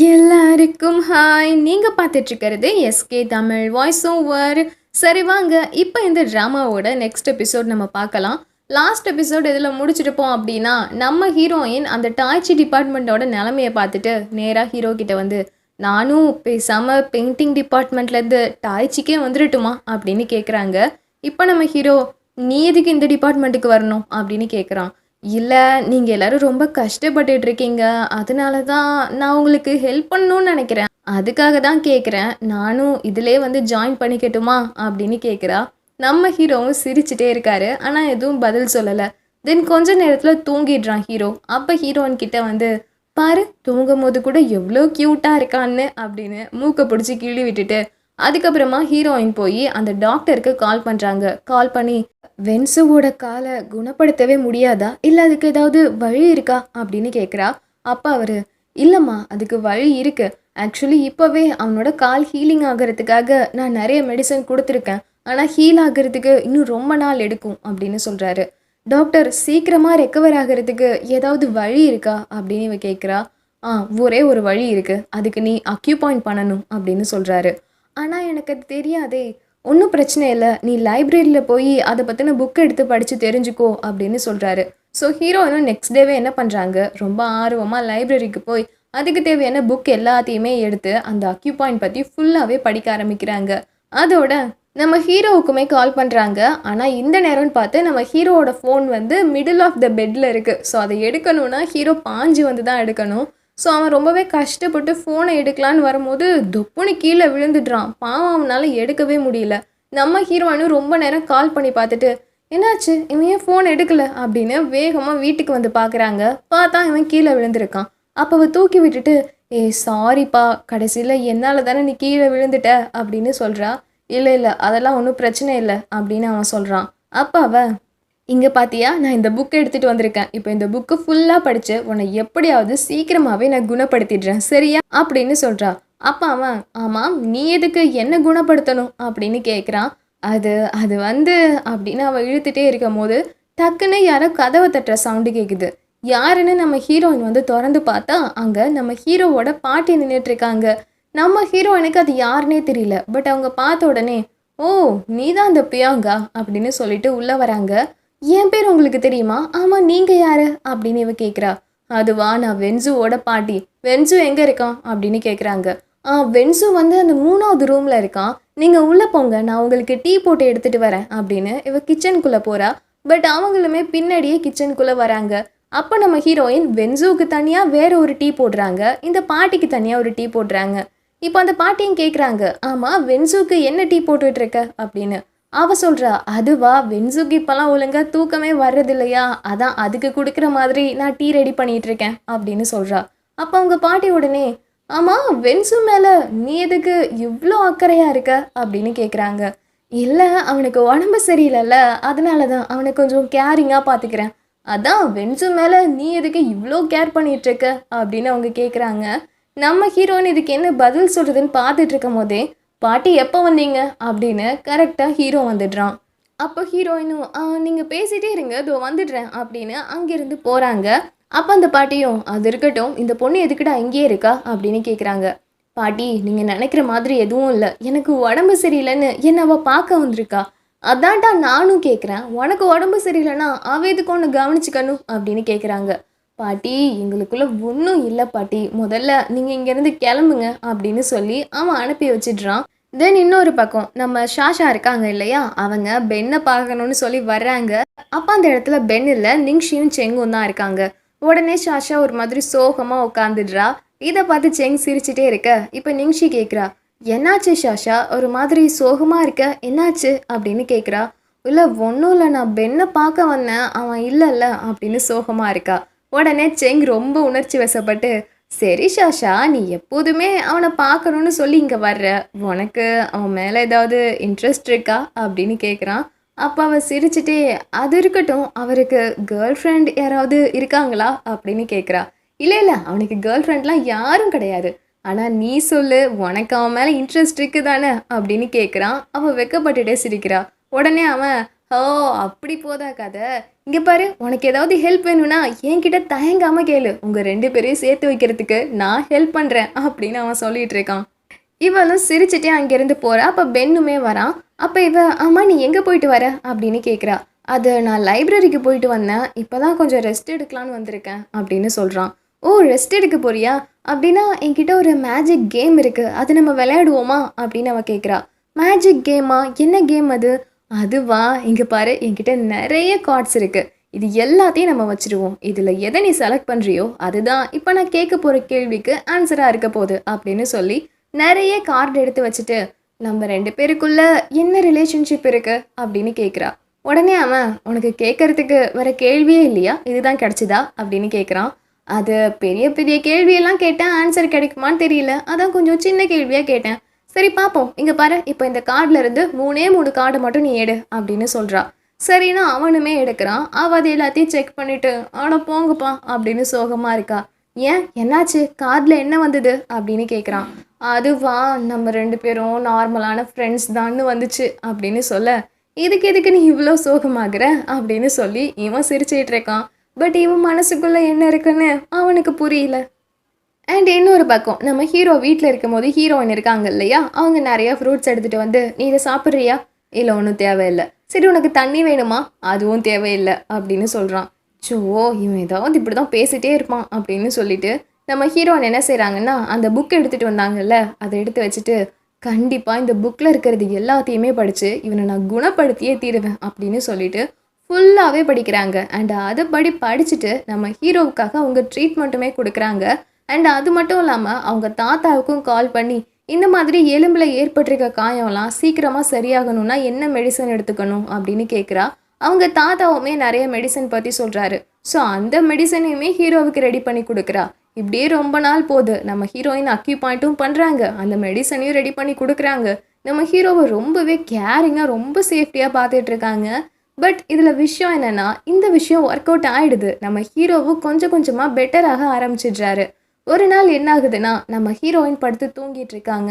எல்லாருக்கும் ஹாய் நீங்கள் பார்த்துட்ருக்கிறது எஸ்கே தமிழ் வாய்ஸ் ஓவர் சரி வாங்க. இப்போ இந்த ட்ராமாவோட நெக்ஸ்ட் எபிசோட் நம்ம பார்க்கலாம். லாஸ்ட் எபிசோட் இதில் முடிச்சிருப்போம் அப்படின்னா நம்ம ஹீரோயின் அந்த டாய்ச்சி டிபார்ட்மெண்ட்டோட நிலமையை பார்த்துட்டு நேராக ஹீரோ கிட்ட வந்து நானும் பேசாமல் பெயிண்டிங் டிபார்ட்மெண்ட்லேருந்து டாய்ச்சிக்கே வந்துடட்டுமா அப்படின்னு கேட்குறாங்க இப்போ நம்ம ஹீரோ நீ எதுக்கு இந்த டிபார்ட்மெண்ட்டுக்கு வரணும்? அப்படின்னு கேட்குறான் இல்லை நீங்கள் எல்லாரும் ரொம்ப கஷ்டப்பட்டுட்டு இருக்கீங்க அதனால தான் நான் உங்களுக்கு ஹெல்ப் பண்ணணும்னு நினைக்கிறேன். அதுக்காக தான் கேட்குறேன் நானும் இதிலே வந்து ஜாயின் பண்ணிக்கட்டுமா? அப்படின்னு கேட்குறா நம்ம ஹீரோவும் சிரிச்சிட்டே இருக்காரு. ஆனால் எதுவும் பதில் சொல்லலை. தென் கொஞ்ச நேரத்தில் தூங்கிடுறான் ஹீரோ அப்போ ஹீரோயின் கிட்ட வந்து பாரு தூங்கும் போது கூட எவ்வளோ க்யூட்டாக இருக்கான்னு அப்படின்னு மூக்கை பிடிச்சி கிள்ளி விட்டுட்டு அதுக்கப்புறமா ஹீரோயின் போய் அந்த டாக்டருக்கு கால் பண்ணுறாங்க கால் பண்ணி வென்சுவோட காலை குணப்படுத்தவே முடியாதா? இல்லை அதுக்கு ஏதாவது வழி இருக்கா? அப்படின்னு கேட்குறா அப்பா அவர் இல்லைம்மா அதுக்கு வழி இருக்குது ஆக்சுவலி இப்போவே அவனோட கால் ஹீலிங் ஆகிறதுக்காக நான் நிறைய மெடிசன் கொடுத்துருக்கேன். ஆனால் ஹீல் ஆகிறதுக்கு இன்னும் ரொம்ப நாள் எடுக்கும் அப்படின்னு சொல்கிறாரு டாக்டர் சீக்கிரமாக ரெக்கவர் ஆகிறதுக்கு ஏதாவது வழி இருக்கா? அப்படின்னு இவ கேட்குறா ஆ ஒரே ஒரு வழி இருக்குது அதுக்கு நீ அக்யூபாயிண்ட் பண்ணணும் அப்படின்னு சொல்கிறாரு ஆனால் எனக்கு அது தெரியாதே. ஒன்றும் பிரச்சனை இல்லை. நீ லைப்ரரியில் போய் அதை பற்றின புக் எடுத்து படித்து தெரிஞ்சுக்கோ அப்படின்னு சொல்கிறாரு ஸோ ஹீரோயினும் நெக்ஸ்ட் டேவே என்ன பண்ணுறாங்க ரொம்ப ஆர்வமாக லைப்ரரிக்கு போய் அதுக்கு தேவையான புக் எல்லாத்தையுமே எடுத்து அந்த அக்யூபாயிண்ட் பற்றி ஃபுல்லாகவே படிக்க ஆரம்பிக்கிறாங்க. அதோட நம்ம ஹீரோவுக்குமே கால் பண்ணுறாங்க ஆனால் இந்த நேரம்னு பார்த்து நம்ம ஹீரோவோட ஃபோன் வந்து மிடில் ஆஃப் த பெட்டில் இருக்குது ஸோ அதை எடுக்கணும்னா ஹீரோ பாஞ்சு வந்து தான் எடுக்கணும். ஸோ அவன் ரொம்பவே கஷ்டப்பட்டு ஃபோனை எடுக்கலான்னு வரும்போது தொப்புன்னு கீழே விழுந்துடுறான். பாவம் அவனால் எடுக்கவே முடியல. நம்ம ஹீரோயினும் ரொம்ப நேரம் கால் பண்ணி பார்த்துட்டு என்னாச்சு? இவன் ஏன் ஃபோன் எடுக்கல? அப்படின்னு வேகமாக வீட்டுக்கு வந்து பார்க்குறாங்க. பார்த்தா இவன் கீழே விழுந்திருக்கான். அப்போ தூக்கி விட்டுட்டு ஏ சாரிப்பா கடைசியில் என்னால் தானே நீ கீழே விழுந்துட்ட? அப்படின்னு சொல்கிறா இல்லை இல்லை அதெல்லாம் ஒன்றும் பிரச்சனை இல்லை அப்படின்னு அவன் சொல்கிறான் அப்போ அவன் இங்கே பார்த்தியா நான் இந்த புக்கை எடுத்துகிட்டு வந்திருக்கேன். இப்போ இந்த புக்கு ஃபுல்லாக படித்து உன்னை எப்படியாவது சீக்கிரமாகவே நான் குணப்படுத்திடுறேன். சரியா? அப்படின்னு சொல்கிறா அப்போ அவன் ஆமாம் நீ எதுக்கு என்ன குணப்படுத்தணும்? அப்படின்னு கேட்குறான் அது அது வந்து அப்படின்னு அவள் இழுத்துட்டே இருக்கும் போது டக்குன்னு யாரோ கதவை தட்டுற சவுண்டு கேட்குது யாருன்னு நம்ம ஹீரோயின் வந்து திறந்து பார்த்தா அங்கே நம்ம ஹீரோவோட பாட்டி நின்றுட்டுருக்காங்க நம்ம ஹீரோயினுக்கு அது யாருன்னே தெரியல. பட் அவங்க பார்த்த உடனே ஓ நீ தான் அந்த பியாங்கா அப்படின்னு சொல்லிட்டு உள்ளே வராங்க. என் பேர் உங்களுக்கு தெரியுமா? ஆமாம் நீங்கள் யார்? அப்படின்னு இவ கேட்குறா அதுவா நான் வென்சுவோட பாட்டி. வென்சு எங்கே இருக்கான் அப்படின்னு கேட்குறாங்க ஆ வென்சு வந்து அந்த மூணாவது ரூமில் இருக்கான் நீங்கள் உள்ளே போங்க நான் உங்களுக்கு டீ போட்டு எடுத்துகிட்டு வரேன் அப்படின்னு இவ கிச்சனுக்குள்ளே போகிறா பட் அவங்களுமே பின்னாடியே கிச்சனுக்குள்ளே வராங்க. அப்போ நம்ம ஹீரோயின் வென்சுவுக்கு தனியாக வேற ஒரு டீ போடுறாங்க. இந்த பாட்டிக்கு தனியாக ஒரு டீ போடுறாங்க. இப்போ அந்த பாட்டியும் கேட்குறாங்க ஆமாம் வென்சுக்கு என்ன டீ போட்டுட்ருக்க அப்படின்னு. அவ சொல்கிறா அதுவா வென்சுக்கு இப்போல்லாம் ஒழுங்காக தூக்கமே வர்றதில்லையா? அதான் அதுக்கு கொடுக்குற மாதிரி நான் டீ ரெடி பண்ணிட்டு இருக்கேன் அப்படின்னு சொல்கிறா அப்போ அவங்க பாட்டி உடனே ஆமாம் வென்சு மேலே நீ எதுக்கு இவ்வளோ அக்கறையாக இருக்க? அப்படின்னு கேட்குறாங்க இல்லை அவனுக்கு உடம்பு சரியில்லைல்ல அதனால தான் அவனை கொஞ்சம் கேரிங்காக பார்த்துக்கிறேன் அதான் வென்சு மேலே நீ எதுக்கு இவ்வளோ கேர் பண்ணிட்டு இருக்க அப்படின்னு அவங்க கேட்குறாங்க நம்ம ஹீரோன்னு இதுக்கு என்ன பதில் சொல்கிறதுன்னு பார்த்துட்டு இருக்கும் போதே பாட்டி எப்போ வந்தீங்க? அப்படின்னு கரெக்டாக ஹீரோ வந்துடுறான். அப்போ ஹீரோயினும் நீங்கள் பேசிகிட்டே இருங்க இதோ வந்துடுறேன் அப்படின்னு அங்கேருந்து போகிறாங்க அப்போ அந்த பாட்டியும் அது இருக்கட்டும் இந்த பொண்ணு எதுக்கிட்ட அங்கேயே இருக்கா? அப்படின்னு கேட்குறாங்க பாட்டி நீங்கள் நினைக்கிற மாதிரி எதுவும் இல்லை. எனக்கு உடம்பு சரியில்லைன்னு என்ன அவள் பார்க்க வந்திருக்கா. அதான்டா நானும் கேட்குறேன் உனக்கு உடம்பு சரியில்லைன்னா அவ எதுக்கு ஒன்று கவனிச்சுக்கணும் அப்படின்னு கேட்குறாங்க பாட்டி எங்களுக்குள்ள ஒன்றும் இல்லை பாட்டி. முதல்ல நீங்கள் இங்கேருந்து கிளம்புங்க அப்படின்னு சொல்லி அவன் அனுப்பி வச்சிடுறான். தென் இன்னொரு பக்கம் நம்ம ஷாஷா இருக்காங்க இல்லையா? அவங்க பென்னை பார்க்கணும்னு சொல்லி வர்றாங்க. அப்போ அந்த இடத்துல பென் இல்லை நிங்ஷியும் செங்கும் தான் இருக்காங்க. உடனே ஷாஷா ஒரு மாதிரி சோகமாக உட்காந்துடுறா இதை பார்த்து செங் சிரிச்சிட்டே இருக்க. இப்போ நிங்ஷி கேட்குறா என்னாச்சு ஷாஷா? ஒரு மாதிரி சோகமாக இருக்க? என்னாச்சு? அப்படின்னு கேட்குறா இல்லை ஒன்றும் இல்லை. நான் பென்னை பார்க்க வந்தேன். அவன் இல்லைல்ல அப்படின்னு சோகமாக இருக்கா. உடனே செங் ரொம்ப உணர்ச்சி வசப்பட்டு சரி ஷாஷா நீ எப்போதுமே அவனை பார்க்கணுன்னு சொல்லி இங்கே வர்ற. உனக்கு அவன் மேலே ஏதாவது இன்ட்ரெஸ்ட் இருக்கா? அப்படின்னு கேட்குறான் அப்போ அவன் சிரிச்சிட்டே அது இருக்கட்டும் அவருக்கு கேர்ள் ஃப்ரெண்ட் யாராவது இருக்காங்களா? அப்படின்னு கேட்குறா இல்லை இல்லை அவனுக்கு கேர்ள் ஃப்ரெண்ட்லாம் யாரும் கிடையாது. ஆனால் நீ சொல்லு உனக்கு அவன் மேலே இன்ட்ரெஸ்ட் இருக்குதானே? அப்படின்னு கேட்குறான் அவன் வெக்கப்பட்டுட்டே சிரிக்கிறா. உடனே அவன் ஓ அப்படி போதா கதை. இங்கே பாரு உனக்கு ஏதாவது ஹெல்ப் வேணும்னா என்கிட்ட தயங்காமல் கேளு. உங்கள் ரெண்டு பேரையும் சேர்த்து வைக்கிறதுக்கு நான் ஹெல்ப் பண்ணுறேன் அப்படின்னு அவன் சொல்லிட்டு இருக்கான். இவளும் சிரிச்சிட்டே அங்கேருந்து போகிறா அப்போ பென்னுமே வரான் அப்போ இவ அம்மா நீ எங்கே போயிட்டு வர? அப்படின்னு கேட்குறா அது நான் லைப்ரரிக்கு போயிட்டு வந்தேன். இப்போ தான் கொஞ்சம் ரெஸ்ட் எடுக்கலான்னு வந்திருக்கேன் அப்படின்னு சொல்கிறான் ஓ ரெஸ்ட் எடுக்க போறியா? அப்படின்னா என்கிட்ட ஒரு மேஜிக் கேம் இருக்குது அது நம்ம விளையாடுவோமா? அப்படின்னு அவள் கேட்குறா மேஜிக் கேமா என்ன கேம் அது? அதுவா இங்கே பாரு என்கிட்ட நிறைய கார்ட்ஸ் இருக்குது இது எல்லாத்தையும் நம்ம வச்சுருவோம். இதில் எதை நீ செலக்ட் பண்ணுறியோ அதுதான். இப்போ நான் கேட்க போகிற கேள்விக்கு ஆன்சராக இருக்க போகுது அப்படின்னு சொல்லி நிறைய கார்டு எடுத்து வச்சுட்டு நம்ம ரெண்டு பேருக்குள்ள என்ன ரிலேஷன்ஷிப் இருக்குது அப்படின்னு கேட்குறா உடனே அவன் உனக்கு கேட்கறதுக்கு வேற கேள்வியே இல்லையா? இதுதான் கிடச்சிதா? அப்படின்னு கேட்குறான் அது பெரிய பெரிய கேள்வியெல்லாம் கேட்டேன் ஆன்சர் கிடைக்குமான்னு தெரியல. அதான் கொஞ்சம் சின்ன கேள்வியாக கேட்டேன். சரி பார்ப்போம் இங்கே பாரு இப்போ இந்த கார்டில் இருந்து மூணே மூணு கார்டு மட்டும் நீ எடு அப்படின்னு சொல்கிறா சரின்னு அவனுமே எடுக்கிறான் அவள் அது எல்லாத்தையும் செக் பண்ணிவிட்டு அவனை போங்கப்பா அப்படின்னு சோகமாக இருக்கா. ஏன்? என்னாச்சு? கார்டில் என்ன வந்தது? அப்படின்னு கேட்குறான் அதுவா நம்ம ரெண்டு பேரும் நார்மலான ஃப்ரெண்ட்ஸ் தான்னு வந்துச்சு அப்படின்னு சொல்ல. இதுக்கு எதுக்கு நீ இவ்வளோ சோகமாகிற? அப்படின்னு சொல்லி இவன் சிரிச்சிட்டு இருக்கான். பட் இவன் மனசுக்குள்ளே என்ன இருக்குன்னு அவனுக்கு புரியல. அண்ட் இன்னொரு பக்கம் நம்ம ஹீரோ வீட்டில் இருக்கும்போது ஹீரோயின் இருக்காங்க இல்லையா? அவங்க நிறைய ஃப்ரூட்ஸ் எடுத்துகிட்டு வந்து நீ இதை சாப்பிட்றியா? இல்லை ஒன்றும் தேவையில்லை. சரி உனக்கு தண்ணி வேணுமா? அதுவும் தேவையில்லை. அப்படின்னு சொல்கிறான் சோ இவன் ஏதாவது இப்படி தான் பேசிட்டே இருப்பான் அப்படின்னு சொல்லிட்டு நம்ம ஹீரோயின் என்ன செய்கிறாங்கன்னா அந்த புக் எடுத்துகிட்டு வந்தாங்கல்ல அதை எடுத்து வச்சுட்டு கண்டிப்பாக இந்த புக்கில் இருக்கிறது எல்லாத்தையுமே படித்து இவனை நான் குணப்படுத்தியே தீருவேன் அப்படின்னு சொல்லிட்டு ஃபுல்லாகவே படிக்கிறாங்க. அண்ட் அதை படி படிச்சுட்டு நம்ம ஹீரோவுக்காக அவங்க ட்ரீட்மெண்ட்டுமே கொடுக்குறாங்க. அண்ட் அது மட்டும் இல்லாமல் அவங்க தாத்தாவுக்கும் கால் பண்ணி இந்த மாதிரி எலும்பில் ஏற்பட்டிருக்க காயம்லாம் சீக்கிரமாக சரியாகணும்னா என்ன மெடிசன் எடுத்துக்கணும் அப்படின்னு கேட்குறா அவங்க தாத்தாவுமே நிறைய மெடிசன் பற்றி சொல்கிறாரு ஸோ அந்த மெடிசனையுமே ஹீரோவுக்கு ரெடி பண்ணி கொடுக்குறா. இப்படியே ரொம்ப நாள் போகுது. நம்ம ஹீரோயின் அக்யூ பாயிண்ட்டும் பண்ணுறாங்க அந்த மெடிசனையும் ரெடி பண்ணி கொடுக்குறாங்க. நம்ம ஹீரோவை ரொம்பவே கேரிங்காக ரொம்ப சேஃப்டியாக பார்த்துட்ருக்காங்க. பட் இதில் விஷயம் என்னென்னா இந்த விஷயம் ஒர்க் அவுட் ஆகிடுது நம்ம ஹீரோவும் கொஞ்சம் கொஞ்சமாக பெட்டராக ஆரம்பிச்சிடுறாரு. ஒரு நாள் என்ன ஆகுதுன்னா நம்ம ஹீரோயின் படுத்து தூங்கிட்டு இருக்காங்க.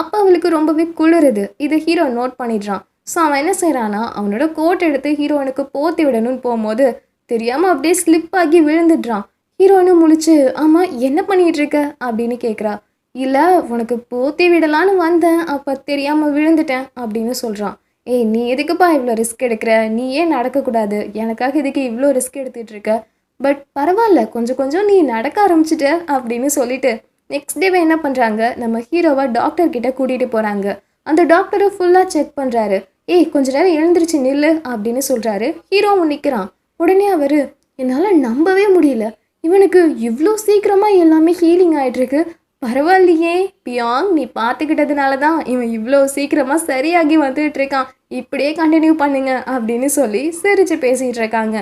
அப்போ அவளுக்கு ரொம்பவே குளிருது. இதை ஹீரோ நோட் பண்ணிடுறான். ஸோ அவன் என்ன செய்கிறான்னா அவனோட கோட் எடுத்து ஹீரோயினுக்கு போத்தி விடணும்னு போகும்போது தெரியாமல் அப்படியே ஸ்லிப் ஆகி விழுந்துடுறான். ஹீரோயினும் முழிச்சு ஆமாம் என்ன பண்ணிகிட்டு இருக்க? அப்படின்னு கேட்குறா இல்லை உனக்கு போத்தி விடலான்னு வந்தேன். அப்போ தெரியாமல் விழுந்துட்டேன் அப்படின்னு சொல்கிறான் ஏய் நீ எதுக்குப்பா இவ்வளோ ரிஸ்க் எடுக்கிற? நீ ஏன் நடக்கக்கூடாது. எனக்காக இதுக்கு இவ்வளோ ரிஸ்க் எடுத்துகிட்டு இருக்க? பட் பரவாயில்ல கொஞ்சம் கொஞ்சம் நீ நடக்க ஆரம்பிச்சிட்ட அப்படின்னு சொல்லிட்டு நெக்ஸ்ட் டேவே என்ன பண்ணுறாங்க நம்ம ஹீரோவை டாக்டர் கிட்ட கூட்டிகிட்டு போகிறாங்க அந்த டாக்டரை ஃபுல்லாக செக் பண்ணுறாரு ஏய் கொஞ்ச நேரம் எழுந்திருச்சு நில்லு அப்படின்னு சொல்கிறாரு ஹீரோவும் நிற்கிறான் உடனே அவர் என்னால் நம்பவே முடியல. இவனுக்கு இவ்வளோ சீக்கிரமாக எல்லாமே ஹீலிங் ஆகிட்டுருக்கு பரவாயில்லையே பியாங் நீ பார்த்துக்கிட்டதுனால தான் இவன் இவ்வளோ சீக்கிரமாக சரியாகி வந்துட்டு இருக்கான். இப்படியே கண்டினியூ பண்ணுங்க அப்படின்னு சொல்லி சிரித்து பேசிகிட்டு இருக்காங்க.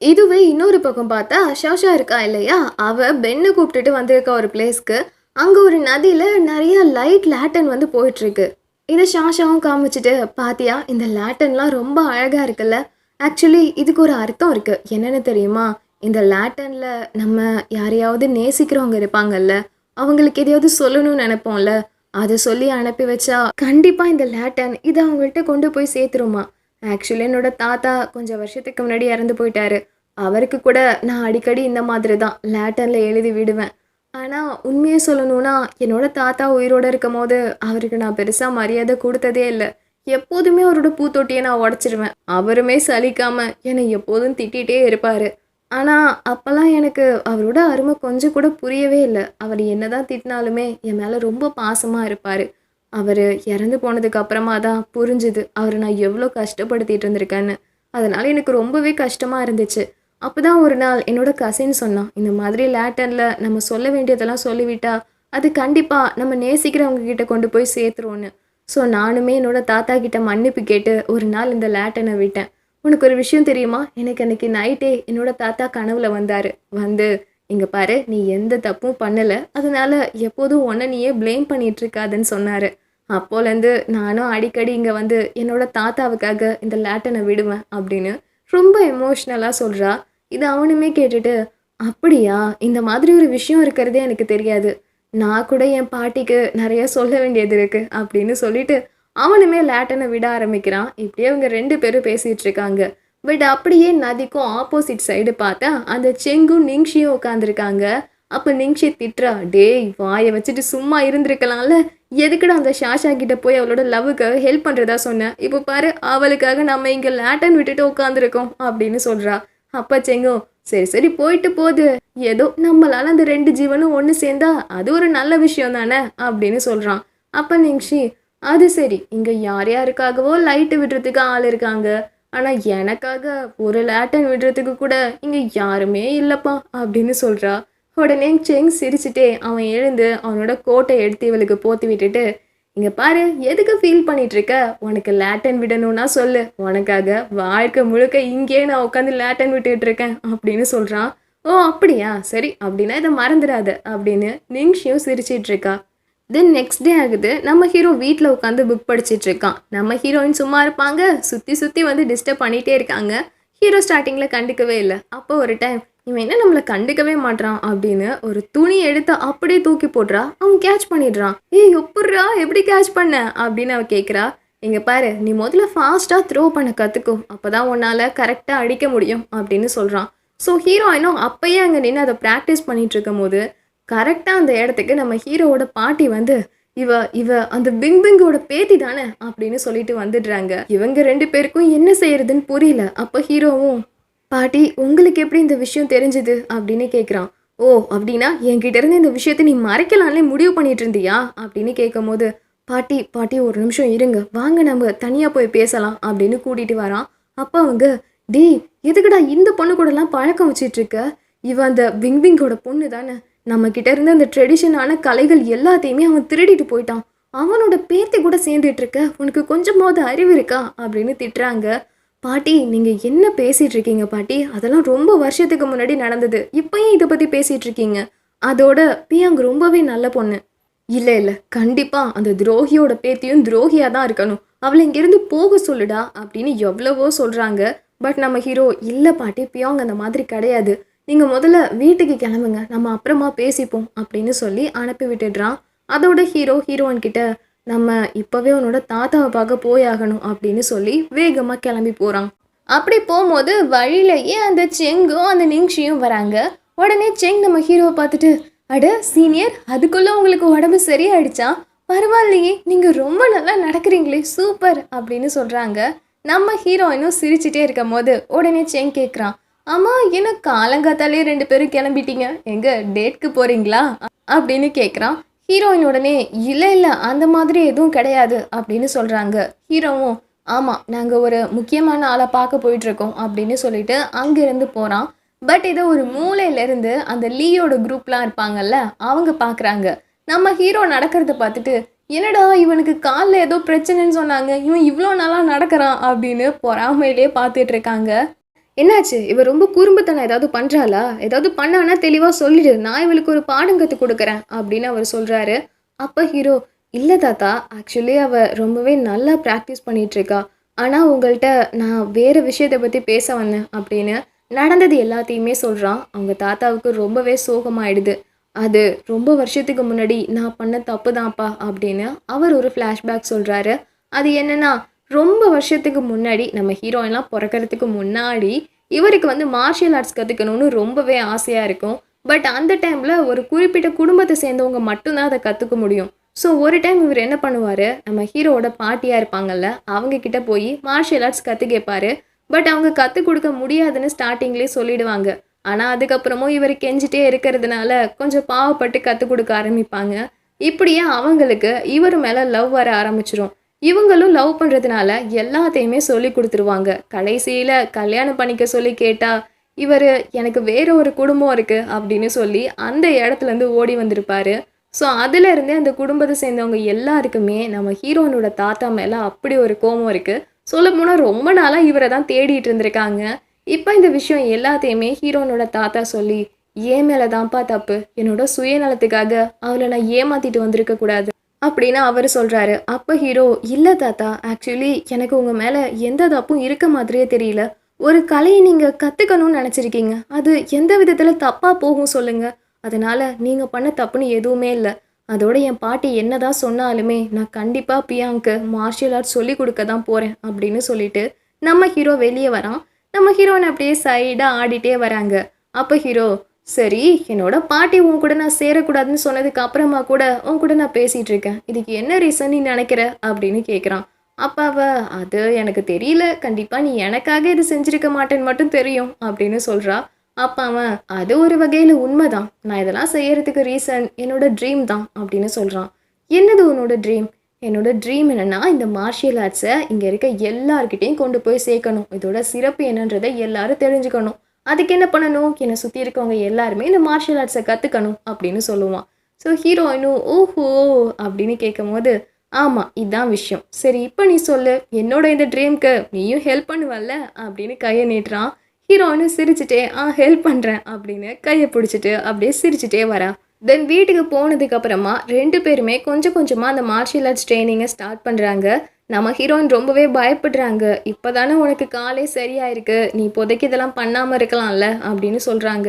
இதுவே இன்னொரு பக்கம் பார்த்தா ஷாஷா இருக்கா இல்லையா? அவள் பெண்ணை கூப்பிட்டுட்டு வந்திருக்கா ஒரு பிளேஸ்க்கு அங்கே ஒரு நதியில் நிறைய லைட் லேட்டன் வந்து போயிட்டுருக்கு. இதை ஷாஷாவும் காமிச்சிட்டு பாத்தியா இந்த லேட்டன்லாம் ரொம்ப அழகாக இருக்குல்ல? ஆக்சுவலி இதுக்கு ஒரு அர்த்தம் இருக்குது என்னென்னு தெரியுமா? இந்த லேட்டனில் நம்ம யாரையாவது நேசிக்கிறவங்க இருப்பாங்கல்ல? அவங்களுக்கு எதையாவது சொல்லணும்னு நினைப்போம்ல? அதை சொல்லி அனுப்பி வச்சா கண்டிப்பாக இந்த லேட்டன் இதை அவங்கள்ட்ட கொண்டு போய் சேர்த்துருமா? ஆக்சுவலி என்னோட தாத்தா கொஞ்சம் வருஷத்துக்கு முன்னாடி இறந்து போயிட்டாரு. அவருக்கு கூட நான் அடிக்கடி இந்த மாதிரி தான் லேட்டனில் எழுதி விடுவேன். ஆனால் உண்மையை சொல்லணும்னா என்னோடய தாத்தா உயிரோடு இருக்கும் போது அவருக்கு நான் பெருசாக மரியாதை கொடுத்ததே இல்லை. எப்போதுமே அவரோட பூத்தொட்டியை நான் உடச்சிருவேன். அவருமே சலிக்காமல் என்னை எப்போதும் திட்டிகிட்டே இருப்பார். ஆனால் அப்போல்லாம் எனக்கு அவரோட அருமை கொஞ்சம் கூட புரியவே இல்லை. அவர் என்னதான் திட்டினாலுமே என் மேலே ரொம்ப பாசமாக இருப்பார். அவர் இறந்து போனதுக்கு அப்புறமா தான் புரிஞ்சுது அவரை நான் எவ்வளோ கஷ்டப்படுத்திட்டு இருந்திருக்கேன்னு. அதனால் எனக்கு ரொம்பவே கஷ்டமாக இருந்துச்சு. அப்போ தான் ஒரு நாள் என்னோட கசின் சொன்னான் இந்த மாதிரி லேட்டரில் நம்ம சொல்ல வேண்டியதெல்லாம் சொல்லிவிட்டா அது கண்டிப்பாக நம்ம நேசிக்கிறவங்க கிட்ட கொண்டு போய் சேர்த்துருவோன்னு ஸோ நானுமே என்னோட தாத்தா கிட்ட மன்னிப்பு கேட்டு ஒரு நாள் இந்த லேட்டனை விட்டேன். உனக்கு ஒரு விஷயம் தெரியுமா? எனக்கு அன்னைக்கு நைட்டே என்னோட தாத்தா கனவுல வந்தார். வந்து இங்கே பாரு நீ எந்த தப்பும் பண்ணலை. அதனால் எப்போதும் உன்னை நீயே ப்ளேம் பண்ணிகிட்ருக்காதுன்னு சொன்னார். அப்போலேருந்து நானும் அடிக்கடி இங்கே வந்து என்னோட தாத்தாவுக்காக இந்த லேட்டனை விடுவேன் அப்படின்னு ரொம்ப எமோஷ்னலாக சொல்கிறா இது அவனுமே கேட்டுட்டு அப்படியா? இந்த மாதிரி ஒரு விஷயம் இருக்கிறதே எனக்கு தெரியாது. நான் கூட என் பாட்டிக்கு நிறைய சொல்ல வேண்டியது இருக்குது அப்படின்னு சொல்லிட்டு அவனுமே லேட்டனை விட ஆரம்பிக்கிறான். இப்படியே அவங்க ரெண்டு பேரும் பேசிட்டு இருக்காங்க. பட் அப்படியே நதிக்கும் ஆப்போசிட் சைடு பார்த்தா அந்த செங்கும் நிங்ஷியும் உட்காந்துருக்காங்க அப்போ நிங்ஷி திட்டுறா டேய் வாயை வச்சுட்டு சும்மா இருந்திருக்கலாம்ல. எதுக்குடா அந்த ஷாஷா கிட்ட போய் அவளோட லவ்வுக்கு ஹெல்ப் பண்ணுறதா சொன்னேன் இப்போ பாரு அவளுக்காக நம்ம இங்கே லேட்டன் விட்டுட்டு உட்காந்துருக்கோம் அப்படின்னு சொல்கிறா அப்பா செங்கும் சரி சரி போயிட்டு போகுது. ஏதோ நம்மளால அந்த ரெண்டு ஜீவனும் ஒன்று சேர்ந்தா அது ஒரு நல்ல விஷயம் தானே அப்படின்னு சொல்கிறான் அப்போ நிங்ஷி அது சரி இங்கே யார் யாருக்காகவோ லைட்டு விடுறதுக்கு ஆள் இருக்காங்க. ஆனால் எனக்காக ஒரு லேட்டன் விடுறதுக்கு கூட இங்கே யாருமே இல்லைப்பா அப்படின்னு சொல்கிறா உடனே செங் சிரிச்சுட்டே அவன் எழுந்து அவனோட கோட்டை எடுத்து இவளுக்கு போத்தி விட்டுட்டு இங்கே பாரு எதுக்கு ஃபீல் பண்ணிட்டு இருக்க உனக்கு லேட்டன் விடணும்னா சொல்லு. உனக்காக வாழ்க்கை முழுக்க இங்கேயே நான் உட்காந்து லேட்டன் விட்டுட்டு இருக்கேன் அப்படின்னு சொல்கிறான் ஓ அப்படியா? சரி அப்படின்னா இதை மறந்துடாத அப்படின்னு நிங்ஷியும் சிரிச்சிட்டு இருக்கா தென் நெக்ஸ்ட் டே ஆகுது நம்ம ஹீரோ வீட்டில் உட்காந்து புக் படிச்சிட்டு இருக்கான் நம்ம ஹீரோயின் சும்மா இருப்பாங்க சுற்றி சுற்றி வந்து டிஸ்டர்ப் பண்ணிகிட்டே இருக்காங்க. ஹீரோ ஸ்டார்டிங்கில் கண்டுக்கவே இல்லை. அப்போ ஒரு டைம் இவன் என்ன நம்மளை கண்டுக்கவே மாட்றான் அப்படின்னு ஒரு துணி எடுத்து அப்படியே தூக்கி போடுறா அவன் கேட்ச் பண்ணிடுறான். ஏய் எப்பட்றா எப்படி கேட்ச் பண்ண? அப்படின்னு அவன் கேட்குறா இங்க பாரு நீ முதல்ல ஃபாஸ்ட்டாக த்ரோ பண்ண கற்றுக்கும் அப்போ தான் உன்னால் கரெக்டாக அடிக்க முடியும் அப்படின்னு சொல்கிறான் ஸோ ஹீரோயினும் அப்பயே அங்கே நின்று அதை ப்ராக்டிஸ் பண்ணிட்டு இருக்கும் போது கரெக்டாக அந்த இடத்துக்கு நம்ம ஹீரோவோட பாட்டி வந்து இவ இவ அந்த பிங் பிங்கோட பேத்தி தானே? அப்படின்னு சொல்லிட்டு வந்துடுறாங்க. இவங்க ரெண்டு பேருக்கும் என்ன செய்யறதுன்னு புரியல. அப்போ ஹீரோவும் பாட்டி உங்களுக்கு எப்படி இந்த விஷயம் தெரிஞ்சுது? அப்படின்னு கேட்குறான் ஓ அப்படின்னா என்கிட்ட இருந்து இந்த விஷயத்தை நீ மறைக்கலாம்னே முடிவு பண்ணிட்டு இருந்தியா? அப்படின்னு கேட்கும் போது பாட்டி பாட்டி ஒரு நிமிஷம் இருங்க. வாங்க நம்ம தனியாக போய் பேசலாம் அப்படின்னு கூட்டிகிட்டு வரான். அப்போ அவங்க டேய் எதுக்குடா இந்த பொண்ணு கூடலாம் பழக்கம் வச்சிட்ருக்க இவன் இவ அந்த விங்விங்கோட பொண்ணு தானே. நம்ம கிட்ட இருந்து அந்த ட்ரெடிஷனான கலைகள் எல்லாத்தையுமே அவன் திருடிட்டு போயிட்டான். அவனோட பேத்தி கூட சேர்ந்துட்டு இருக்க. உனக்கு கொஞ்சமாவது அறிவு இருக்கா? அப்படின்னு திட்டுறாங்க. பாட்டி நீங்கள் என்ன பேசிகிட்டு இருக்கீங்க பாட்டி? அதெல்லாம் ரொம்ப வருஷத்துக்கு முன்னாடி நடந்தது. இப்பயும் இதை பற்றி பேசிகிட்டு இருக்கீங்க அதோட பியாங் ரொம்பவே நல்ல பொண்ணு. இல்லை இல்லை. கண்டிப்பாக அந்த துரோகியோட பேத்தியும் துரோகியாக தான் இருக்கணும். அவளை இங்கேருந்து போக சொல்லுடா அப்படின்னு எவ்வளவோ சொல்கிறாங்க பட் நம்ம ஹீரோ இல்லை பாட்டி பியாங் அந்த மாதிரி கிடையாது. நீங்கள் முதல்ல வீட்டுக்கு கிளம்புங்க. நம்ம அப்புறமா பேசிப்போம் அப்படின்னு சொல்லி அனுப்பி விட்டுடுறான் அதோட ஹீரோ ஹீரோயின் கிட்ட நம்ம இப்போவே உன்னோட தாத்தாவை பார்க்க போயாகணும் அப்படின்னு சொல்லி வேகமாக கிளம்பி போகிறான் அப்படி போகும்போது வழியிலேயே அந்த செங்கும் அந்த நிங்ஷியும் வராங்க. உடனே செங் நம்ம ஹீரோவை பார்த்துட்டு அட சீனியர் அதுக்குள்ளே உங்களுக்கு உடம்பு சரியாயிடுச்சா? பரவாயில்லையே நீங்கள் ரொம்ப நல்லா நடக்கிறீங்களே சூப்பர் அப்படின்னு சொல்கிறாங்க நம்ம ஹீரோ இன்னும் சிரிச்சிட்டே இருக்கும் போது உடனே செங் கேட்குறான் ஆமாம் என்ன காலங்காத்தாலே ரெண்டு பேரும் கிளம்பிட்டீங்க? எங்க டேட்க்கு போகிறீங்களா அப்படின்னு கேட்குறான் ஹீரோயின் உடனே இல்லை இல்லை அந்த மாதிரி எதுவும் கிடையாது அப்படின்னு சொல்கிறாங்க ஹீரோவும் ஆமாம் நாங்கள் ஒரு முக்கியமான ஆளை பார்க்க போயிட்டுருக்கோம் அப்படின்னு சொல்லிட்டு அங்கேருந்து போகிறான் பட் இதை ஒரு மூலையிலேருந்து அந்த லீயோட குரூப்லாம் இருப்பாங்கல்ல அவங்க பார்க்குறாங்க நம்ம ஹீரோ நடக்கிறத பார்த்துட்டு என்னடா இவனுக்கு காலில் ஏதோ பிரச்சனைன்னு சொன்னாங்க. இவன் இவ்வளோ நாளாக நடக்கிறான் அப்படின்னு பொறாமையிலே பார்த்துட்டு இருக்காங்க. என்னாச்சு? இவ ரொம்ப குறும்புத்தனம் ஏதாவது பண்ணுறாளா ஏதாவது பண்ணானா தெளிவாக சொல்லிடு. நான் இவளுக்கு ஒரு பாடம் கற்றுக் கொடுக்குறேன் அப்படின்னு அவர் சொல்கிறாரு அப்போ ஹீரோ இல்லை தாத்தா ஆக்சுவலி அவள் ரொம்பவே நல்லா ப்ராக்டிஸ் பண்ணிகிட்ருக்கா ஆனால் உங்கள்கிட்ட நான் வேறு விஷயத்தை பற்றி பேச வந்தேன் அப்படின்னு நடந்தது எல்லாத்தையுமே சொல்கிறான் அவங்க தாத்தாவுக்கு ரொம்பவே சோகமாயிடுது. அது ரொம்ப வருஷத்துக்கு முன்னாடி நான் பண்ண தப்பு தான்ப்பா அப்படின்னு அவர் ஒரு ஃப்ளாஷ்பேக் சொல்கிறாரு அது என்னென்னா ரொம்ப வருஷத்துக்கு முன்னாடி நம்ம ஹீரோயின்லாம் பிறக்கறதுக்கு முன்னாடி இவருக்கு வந்து மார்ஷியல் ஆர்ட்ஸ் கற்றுக்கணும்னு ரொம்பவே ஆசையாக இருக்கும். பட் அந்த டைமில் ஒரு குறிப்பிட்ட குடும்பத்தை சேர்ந்தவங்க மட்டும்தான் அதை கற்றுக்க முடியும். ஸோ ஒரு டைம் இவர் என்ன பண்ணுவார்? நம்ம ஹீரோவோட பாட்டியாக இருப்பாங்கல்ல அவங்க கிட்டே போய் மார்ஷியல் ஆர்ட்ஸ் கற்று கேட்பாரு பட் அவங்க கற்றுக் கொடுக்க முடியாதுன்னு ஸ்டார்டிங்லேயே சொல்லிடுவாங்க. ஆனால் அதுக்கப்புறமும் இவர் கெஞ்சிட்டே இருக்கிறதுனால கொஞ்சம் பாவப்பட்டு கற்றுக் கொடுக்க ஆரம்பிப்பாங்க. இப்படியே அவங்களுக்கு இவர் மேலே லவ் வர ஆரம்பிச்சிரும். இவங்களும் லவ் பண்ணுறதுனால எல்லாத்தையுமே சொல்லி கொடுத்துருவாங்க. கடைசியில் கல்யாணம் பண்ணிக்க சொல்லி கேட்டால் இவர் எனக்கு வேற ஒரு குடும்பம் இருக்குது அப்படின்னு சொல்லி அந்த இடத்துலேருந்து ஓடி வந்திருப்பாரு. ஸோ அதுலேருந்தே அந்த குடும்பத்தை சேர்ந்தவங்க எல்லாருக்குமே நம்ம ஹீரோனோட தாத்தா மேலே அப்படி ஒரு கோபம் இருக்குது சொல்ல போனால் ரொம்ப நாளாக இவரை தான் தேடிட்டு இருந்திருக்காங்க. இப்போ இந்த விஷயம் எல்லாத்தையுமே ஹீரோனோட தாத்தா சொல்லி ஏன் மேலே தான்ப்பா தப்பு? என்னோட சுயநலத்துக்காக அவளை நான் ஏமாத்திட்டு வந்திருக்க கூடாது. அப்படின்னு அவர் சொல்கிறாரு அப்போ ஹீரோ இல்லை தாத்தா ஆக்சுவலி எனக்கு உங்கள் மேலே எந்த தப்பும் இருக்க மாதிரியே தெரியல. ஒரு கலையை நீங்கள் கற்றுக்கணும்னு நினச்சிருக்கீங்க. அது எந்த விதத்தில் தப்பாக போகும் சொல்லுங்கள் அதனால் நீங்கள் பண்ண தப்புன்னு எதுவுமே இல்லை. அதோட என் பாட்டி என்னதான் சொன்னாலுமே நான் கண்டிப்பாக பியாங்க்கு மார்ஷியல் ஆர்ட்ஸ் சொல்லி கொடுக்க தான் போகிறேன் அப்படின்னு சொல்லிட்டு நம்ம ஹீரோ வெளியே வரான். நம்ம ஹீரோயின் அப்படியே சைடாக ஆடிட்டே வராங்க. அப்போ ஹீரோ சரி என்னோட பாட்டி உன் கூட நான் சேரக்கூடாதுன்னு சொன்னதுக்கு அப்புறமா கூட உன் கூட நான் பேசிகிட்டு இருக்கேன். இதுக்கு என்ன ரீசன் நீ நினைக்கிற? அப்படின்னு கேட்குறான் அப்பாவ அது எனக்கு தெரியல. கண்டிப்பாக நீ எனக்காக இது செஞ்சிருக்க மாட்டேன்னு மட்டும் தெரியும் அப்படின்னு சொல்கிறா அப்பாவன் அது ஒரு வகையில் உண்மைதான். நான் இதெல்லாம் செய்யறதுக்கு ரீசன் என்னோட ட்ரீம் தான் அப்படின்னு சொல்கிறான் என்னது உன்னோட ட்ரீம் என்னோட ட்ரீம் என்னன்னா இந்த மார்ஷியல் ஆர்ட்ஸை இங்கே இருக்க எல்லார்கிட்டையும் கொண்டு போய் சேர்க்கணும். இதோட சிறப்பு என்னன்றதை எல்லாரும் தெரிஞ்சுக்கணும். அதுக்கு என்ன பண்ணணும்? என்னை சுற்றி இருக்கவங்க எல்லாருமே இந்த மார்ஷியல் ஆர்ட்ஸை கற்றுக்கணும் அப்படின்னு சொல்லுவான். ஸோ ஹீரோயினும் ஓஹோ அப்படின்னு கேட்கும் போது ஆமாம் இதுதான் விஷயம். சரி இப்போ நீ சொல்லு. என்னோட இந்த ட்ரீம்க்கு நீயும் ஹெல்ப் பண்ணுவல்ல? அப்படின்னு கையை நீட்டுறான். ஹீரோயினும் சிரிச்சுட்டே ஆ ஹெல்ப் பண்ணுறேன் அப்படின்னு கையை பிடிச்சிட்டு அப்படியே சிரிச்சுட்டே வரா. தென் வீட்டுக்கு போனதுக்கப்புறமா ரெண்டு பேருமே கொஞ்சம் கொஞ்சமாக அந்த மார்ஷியல் ஆர்ட்ஸ் ட்ரைனிங்கை ஸ்டார்ட் பண்ணுறாங்க நம்ம ஹீரோயின் ரொம்பவே பயப்படுறாங்க. இப்போ தானே உனக்கு காலே சரியாயிருக்கு. நீ இப்போதைக்கு இதெல்லாம் பண்ணாமல் இருக்கலாம்ல அப்படின்னு சொல்கிறாங்க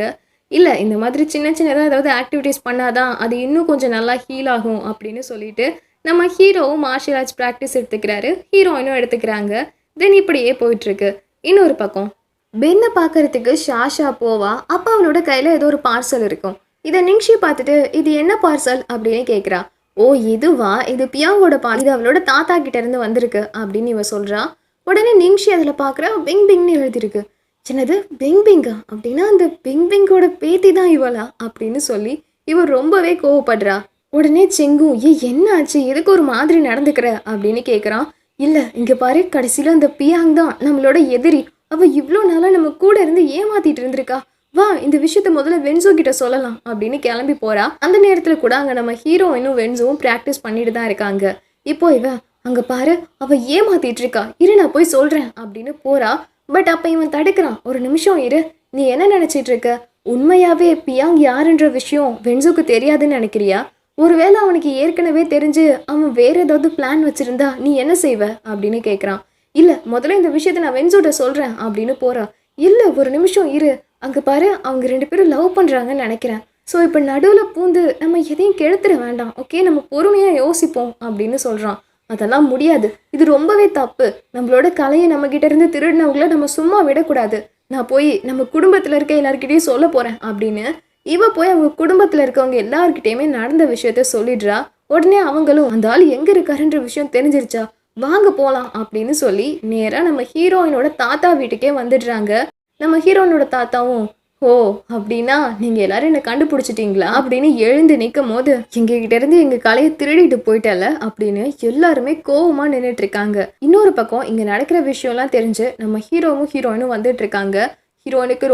இல்லை இந்த மாதிரி சின்ன சின்னதாக ஏதாவது ஆக்டிவிட்டீஸ் பண்ணாதான் அது இன்னும் கொஞ்சம் நல்லா ஹீல் ஆகும் அப்படின்னு சொல்லிட்டு நம்ம ஹீரோவும் மார்ஷியல் ஆர்ட்ஸ் ப்ராக்டிஸ் எடுத்துக்கிறாரு. ஹீரோயினும் எடுத்துக்கிறாங்க. தென் இப்படியே போயிட்டுருக்கு. இன்னொரு பக்கம். பென்னை பார்க்கறதுக்கு ஷாஷா போவா. அப்போ அவளோட கையில் ஏதோ ஒரு பார்சல் இருக்கும். இதை நிங்ஷி பார்த்துட்டு இது என்ன பார்சல் அப்படின்னு கேட்குறா ஓ இதுவா? இது பியாங்கோட பால் இது அவளோட தாத்தா கிட்ட இருந்து வந்திருக்கு அப்படின்னு இவ சொல்றா. உடனே நிங்ஷி அதில் பார்க்குற பிங் பிங்னு எழுதியிருக்கு. சின்னது பிங் பிங்கா? அப்படின்னா அந்த பிங் பிங்கோட பேத்தி தான் இவளா? அப்படின்னு சொல்லி இவர் ரொம்பவே கோவப்படுறா. உடனே செங்கு ஏ என்ன ஆச்சு? எதுக்கு ஒரு மாதிரி நடந்துக்கிற? அப்படின்னு கேட்குறான் இல்லை இங்கே பாரு கடைசியில் அந்த பியாங் தான் நம்மளோட எதிரி. அவள் இவ்வளோ நாளாக நம்ம கூட இருந்து ஏமாத்திட்டு இருந்திருக்கா. வா இந்த விஷயத்த முதல்ல வென்சோ கிட்ட சொல்லலாம் அப்படின்னு கிளம்பி போறா. அந்த நேரத்தில் கூட அங்கே நம்ம ஹீரோயினும் வென்சோவும் ப்ராக்டிஸ் பண்ணிட்டு தான் இருக்காங்க. இப்போ இவ அங்கே பாரு அவ ஏமாத்திட்டு இருக்கா. இரு நான் போய் சொல்கிறேன் அப்படின்னு போறா. பட் அப்போ இவன் தடுக்கிறான். ஒரு நிமிஷம் இரு நீ என்ன நினச்சிட்டு இருக்க? உண்மையாவே பியாங் யாருன்ற விஷயம் வென்சோக்கு தெரியாதுன்னு நினைக்கிறியா? ஒருவேளை அவனுக்கு ஏற்கனவே தெரிஞ்சு அவன் வேற ஏதாவது பிளான் வச்சிருந்தா நீ என்ன செய்வ? அப்படின்னு கேட்குறான் இல்லை முதல்ல இந்த விஷயத்த நான் வென்சோட்ட சொல்கிறேன் அப்படின்னு போகிறான் இல்லை ஒரு நிமிஷம் இரு. அங்கே பாரு அவங்க ரெண்டு பேரும் லவ் பண்ணுறாங்கன்னு நினைக்கிறேன். ஸோ இப்போ நடுவில் பூந்து நம்ம எதையும் கெடுத்துட வேண்டாம். ஓகே நம்ம பொறுமையாக யோசிப்போம் அப்படின்னு சொல்கிறான் அதெல்லாம் முடியாது. இது ரொம்பவே தப்பு. நம்மளோட கலையை நம்ம இருந்து திருடினவங்கள நம்ம சும்மா விடக்கூடாது. நான் போய் நம்ம குடும்பத்தில் இருக்க எல்லாருக்கிட்டையும் சொல்ல போகிறேன் அப்படின்னு இவ போய் அவங்க குடும்பத்தில் இருக்கவங்க எல்லாருக்கிட்டேயுமே நடந்த விஷயத்த சொல்லிடுறா. உடனே அவங்களும் அந்த ஆள் எங்கே இருக்காருன்ற விஷயம் தெரிஞ்சிருச்சா? வாங்க போகலாம் அப்படின்னு சொல்லி நேராக நம்ம ஹீரோயினோட தாத்தா வீட்டுக்கே வந்துடுறாங்க. நம்ம ஹீரோனோட தாத்தாவும் ஓ அப்படின்னா நீங்கள் எல்லாரும் என்னை கண்டுபிடிச்சிட்டிங்களா? அப்படின்னு எழுந்து நிற்கும் போது எங்ககிட்ட இருந்து எங்கள் கலையை திருடிட்டு போயிட்டல அப்படின்னு எல்லாருமே கோவமாக நின்றுட்டு இருக்காங்க இன்னொரு பக்கம் இங்கே நடக்கிற விஷயம்லாம் தெரிஞ்சு நம்ம ஹீரோவும் ஹீரோயினும் வந்துட்டு இருக்காங்க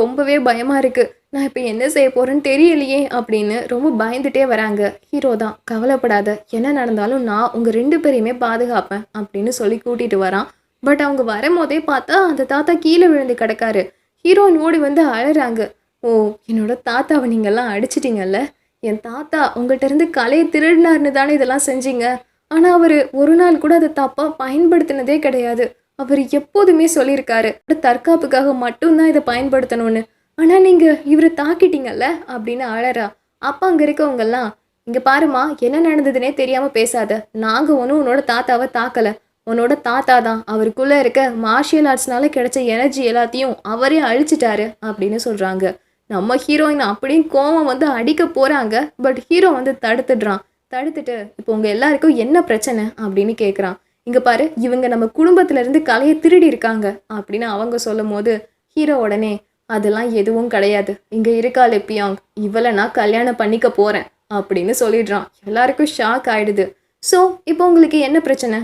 ரொம்பவே பயமாக இருக்குது நான் இப்போ என்ன செய்ய போகிறேன்னு தெரியலையே அப்படின்னு ரொம்ப பயந்துட்டே வராங்க. ஹீரோ தான் கவலைப்படாத. என்ன நடந்தாலும் நான் உங்கள் ரெண்டு பேரையுமே பாதுகாப்பேன் அப்படின்னு சொல்லி கூட்டிகிட்டு வரான். பட் அவங்க வரும்போதே பார்த்தா அந்த தாத்தா கீழே விழுந்து கிடக்காரு. ஹீரோயின் ஓடி வந்து அழறாங்க. ஓ என்னோட தாத்தாவை நீங்கள்லாம் அடிச்சிட்டிங்கல்ல? என் தாத்தா உங்கள்கிட்ட இருந்து கலையை திருடினார்னு தானே இதெல்லாம் செஞ்சீங்க? ஆனால் அவர் ஒரு நாள் கூட அதை தப்பாக பயன்படுத்தினதே கிடையாது. அவர் எப்போதுமே சொல்லியிருக்காரு தற்காப்புக்காக மட்டும்தான் இதை பயன்படுத்தணும்னு. ஆனால் நீங்கள் இவரை தாக்கிட்டீங்கல்ல? அப்படின்னு அழறா. அப்பா அங்கே இருக்கவங்கெல்லாம் இங்கே பாருமா என்ன நடந்ததுன்னே தெரியாமல் பேசாத. நாங்கள் ஒன்றும் உன்னோட தாத்தாவை தாக்கலை. உன்னோட தாத்தா தான். அவருக்குள்ளே இருக்க மார்ஷியல் ஆர்ட்ஸ்னால கிடைச்ச எனர்ஜி எல்லாத்தையும் அவரே அழிச்சிட்டாரு அப்படின்னு சொல்கிறாங்க நம்ம ஹீரோயின் அப்படியும் கோவம் வந்து அடிக்க போகிறாங்க பட் ஹீரோ வந்து தடுத்துடுறான். தடுத்துட்டு இப்போ உங்கள் எல்லாருக்கும் என்ன பிரச்சனை? அப்படின்னு கேட்குறான் இங்கே பாரு இவங்க நம்ம குடும்பத்திலேருந்து கலையை திருடி இருக்காங்க. அப்படின்னு அவங்க சொல்லும் போது ஹீரோ உடனே அதெல்லாம் எதுவும் கிடையாது. இங்கே இருக்கா பியாங் இவளை நான் கல்யாணம் பண்ணிக்க போகிறேன் அப்படின்னு சொல்லிடுறான். எல்லாருக்கும் ஷாக் ஆயிடுது. ஸோ இப்போ உங்களுக்கு என்ன பிரச்சனை?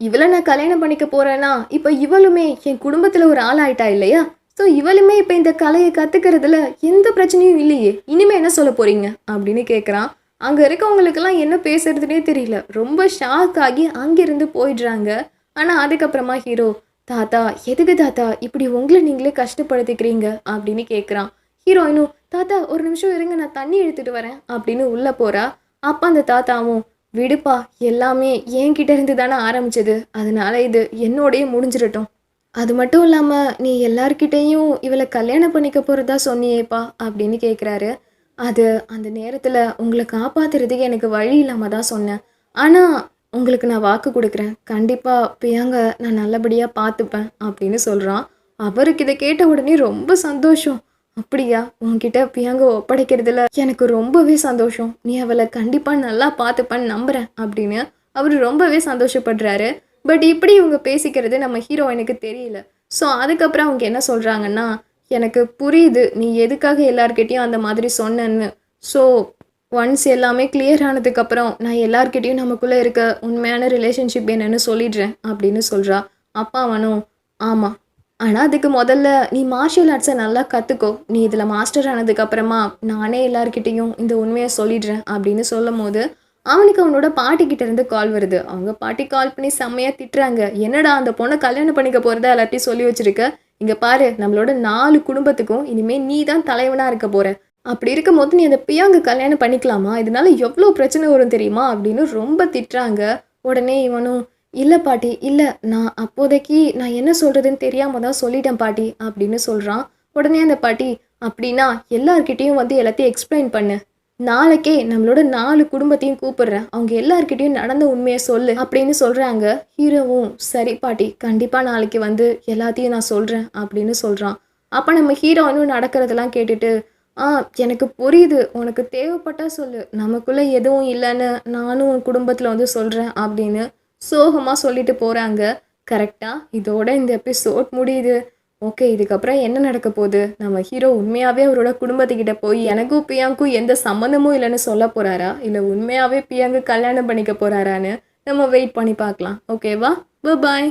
இவளை நான் கல்யாணம் பண்ணிக்க போறேன்னா இப்போ இவளுமே என் குடும்பத்தில் ஒரு ஆள் ஆயிட்டா இல்லையா? ஸோ இவளுமே இப்போ இந்த கலையை கற்றுக்கிறதுல எந்த பிரச்சனையும் இல்லையே. இனிமேல் என்ன சொல்ல போறீங்க? அப்படின்னு கேட்குறான் அங்கே இருக்கவங்களுக்கெல்லாம் என்ன பேசுறதுனே தெரியல. ரொம்ப ஷாக் ஆகி அங்கிருந்து போயிடுறாங்க. ஆனால் அதுக்கப்புறமா ஹீரோ தாத்தா எதுக்கு தாத்தா? இப்படி உங்களை நீங்களே கஷ்டப்படுத்திக்கிறீங்க? அப்படின்னு கேட்குறான் ஹீரோயினும் தாத்தா ஒரு நிமிஷம் இருங்க நான் தண்ணி எடுத்துகிட்டு வரேன் அப்படின்னு உள்ளே போகிறா அப்போ அந்த தாத்தாவும் விடுப்பா எல்லாமே என்கிட்ட இருந்து தானே ஆரம்பிச்சது. அதனால இது என்னோடய முடிஞ்சிடட்டும். அது மட்டும் இல்லாமல் நீ எல்லார்கிட்டேயும் இவளை கல்யாணம் பண்ணிக்க போகிறதா சொன்னியேப்பா அப்படின்னு கேட்குறாரு அது அந்த நேரத்தில் உங்களை காப்பாத்துறதுக்கு எனக்கு வழி இல்லாமல் தான் சொன்னேன். ஆனால் உங்களுக்கு நான் வாக்கு கொடுக்குறேன். கண்டிப்பாக பியாங்க நான் நல்லபடியாக பார்த்துப்பேன் அப்படின்னு சொல்கிறான் அவருக்கு இதை கேட்ட உடனே ரொம்ப சந்தோஷம். அப்படியா? உன்கிட்ட பியாங்க ஒப்படைக்கிறதுல எனக்கு ரொம்பவே சந்தோஷம். நீ அவளை கண்டிப்பாக நல்லா பார்த்துப்பான்னு நம்புகிறேன் அப்படின்னு அவர் ரொம்பவே சந்தோஷப்படுறாரு. பட் இப்படி இவங்க பேசிக்கிறது நம்ம ஹீரோயினுக்கு தெரியல. ஸோ அதுக்கப்புறம் அவங்க என்ன சொல்கிறாங்கன்னா எனக்கு புரியுது. நீ எதுக்காக எல்லார்கிட்டயும் அந்த மாதிரி சொன்னேன்னு. ஸோ ஒன்ஸ் எல்லாமே கிளியர் ஆனதுக்கப்புறம் நான் எல்லார்கிட்டயும் நமக்குள்ளே இருக்க உண்மையான ரிலேஷன்ஷிப் என்னன்னு சொல்லிடுறேன் அப்படின்னு சொல்கிறா அப்பா அவனும் ஆமாம் ஆனால் அதுக்கு முதல்ல நீ மார்ஷியல் ஆர்ட்ஸை நல்லா கற்றுக்கோ நீ இதில் மாஸ்டர் ஆனதுக்கப்புறமா நானே எல்லாருக்கிட்டேயும் இந்த உண்மையை சொல்லிடுறேன் அப்படின்னு சொல்லும் போது அவனுக்கு அவனோட பாட்டிக்கிட்ட இருந்து கால் வருது. அவங்க பாட்டி கால் பண்ணி செம்மையாக திட்டுறாங்க. என்னடா அந்த பொண்ணை கல்யாணம் பண்ணிக்க போகிறதா எல்லாத்தையும் சொல்லி வச்சிருக்க? இங்கே பாரு நம்மளோட நாலு குடும்பத்துக்கும் இனிமேல் நீ தான் தலைவனாக இருக்க போகிற அப்படி இருக்கும்போது நீ அந்த பியாங்க கல்யாணம் பண்ணிக்கலாமா? இதனால எவ்வளோ பிரச்சனை வரும் தெரியுமா? அப்படின்னு ரொம்ப திட்டுறாங்க. உடனே இவனும் இல்லை பாட்டி இல்லை. நான் அப்போதைக்கு நான் என்ன சொல்கிறதுன்னு தெரியாமல் தான் சொல்லிட்டேன் பாட்டி அப்படின்னு சொல்கிறான் உடனே அந்த பாட்டி அப்படின்னா எல்லார்கிட்டேயும் வந்து எல்லாத்தையும் எக்ஸ்பிளைன் பண்ணு. நாளைக்கே நம்மளோட நாலு குடும்பத்தையும் கூப்பிடுறேன். அவங்க எல்லார்கிட்டயும் நடந்த உண்மையை சொல்லு அப்படின்னு சொல்கிறாங்க ஹீரோவும். சரி பாட்டி கண்டிப்பாக நாளைக்கு வந்து எல்லாத்தையும் நான் சொல்கிறேன் அப்படின்னு சொல்கிறான் அப்போ நம்ம ஹீரோனும் நடக்கிறதெல்லாம் கேட்டுட்டு ஆ எனக்கு புரியுது. உனக்கு தேவைப்பட்டால் சொல்லு. நமக்குள்ளே எதுவும் இல்லைன்னு நானும் உன் குடும்பத்தில் வந்து சொல்கிறேன் அப்படின்னு சோகமாக சொல்லிட்டு போகிறாங்க கரெக்டாக இதோட இந்த எபிசோட் முடியுது. ஓகே இதுக்கப்புறம் என்ன நடக்க போகுது? நம்ம ஹீரோ உண்மையாகவே அவரோட குடும்பத்துக்கிட்ட போய் எனக்கும் பியாங்கும் எந்த சம்மந்தமும் இல்லைன்னு சொல்ல போகிறாரா இல்லை உண்மையாகவே பியாங்கு கல்யாணம் பண்ணிக்க போகிறாரான்னு நம்ம வெயிட் பண்ணி பார்க்கலாம். ஓகேவா பாய்